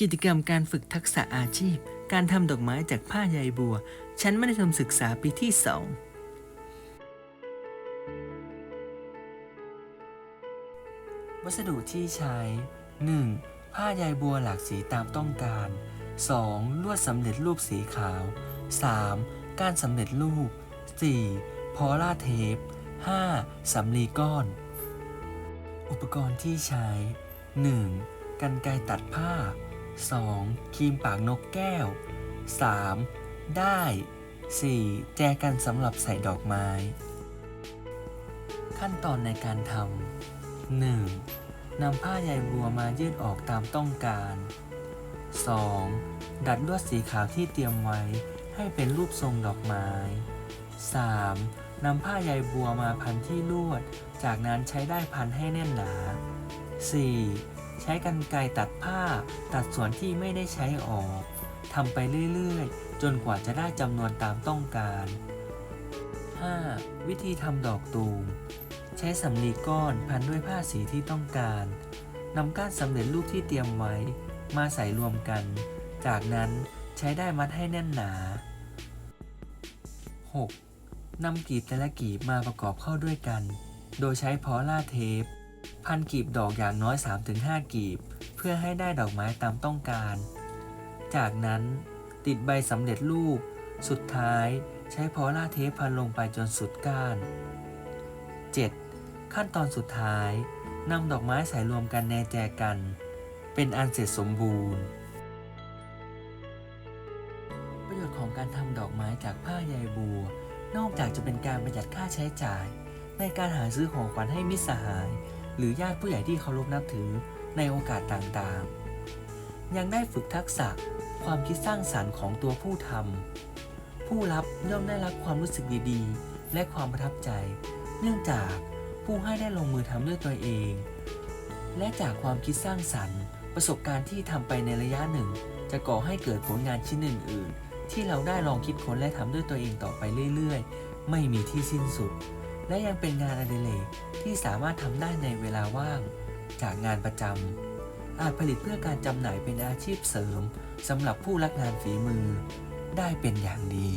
กิจกรรมการฝึกทักษะอาชีพ การทำดอกไม้จากผ้าใยบัว ชั้นมัธยมศึกษาปีที่สอง วัสดุที่ใช้ 1. ผ้าใยบัวหลากสีตามต้องการ 2. ลวดสำเร็จรูปสีขาว 3. ก้ารสำเร็จรูป 4. พอล่าเทป 5. สำลีก้อน อุปกรณ์ที่ใช้ 1. กันไกรตัดผ้า 2. ครีมปากนกแก้ว 3. ได้ 4. แจกันสำหรับใส่ดอกไม้ ขั้นตอนในการทำ 1. นำผ้าใยบัวมายืดออกตามต้องการ 2. ดัดลวดสีขาวที่เตรียมไว้ให้เป็นรูปทรงดอกไม้ 3. นำผ้าใยบัวมาพันที่ลวด จากนั้นใช้ได้พันให้แน่นหนา 4. ใช้กรรไกรตัดผ้า ตัดส่วนที่ไม่ได้ใช้ออกทำไปเรื่อยๆ จนกว่าจะได้จำนวนตามต้องการ 5. วิธีทำดอกตูม ใช้สำลีก้อนพันด้วยผ้าสีที่ต้องการนำก้านสำเร็จรูปที่เตรียมไว้ มาใส่รวมกัน จากนั้นใช้ได้มัดให้แน่นหนา 6. นำกีบแต่ละกีบมาประกอบเข้าด้วยกัน โดยใช้พอล่าเทป พันกลีบดอกอย่างน้อย 3-5กลีบ เพื่อให้ได้ดอกไม้ตามต้องการ จากนั้นติดใบสำเร็จรูป สุดท้ายใช้พอล่าเทปพันลงไปจนสุดก้าน 7. ขั้นตอนสุดท้ายนำดอกไม้ใส่รวมกันแนแจกัน เป็นอันเสร็จสมบูรณ์ ประโยชน์ของการทำดอกไม้จากผ้าใยบัว นอกจากจะเป็นการประหยัดค่าใช้จ่าย ในการหาซื้อของขวัญให้มิตรสหาย หรือญาติผู้ใหญ่ที่เคารพนับถือในโอกาสต่างๆ ยังได้ฝึกทักษะความคิดสร้างสรรค์ของตัวผู้ทำผู้รับย่อมได้รับความรู้สึกดีๆ และความประทับใจ เนื่องจากผู้ให้ได้ลงมือทำด้วยตัวเอง และจากความคิดสร้างสรรค์ ประสบการณ์ที่ทำไปในระยะหนึ่ง จะก่อให้เกิดผลงานชิ้นอื่น ๆ ที่เราได้ลองคิดค้นและทำด้วยตัวเองต่อไปเรื่อย ๆ ไม่มีที่สิ้นสุด และยังเป็นงานอดิเรกที่สามารถทำได้ในเวลาว่าง จากงานประจำอาจผลิตเพื่อการจำหน่ายเป็นอาชีพเสริมสำหรับผู้รักงานฝีมือ ได้เป็นอย่างดี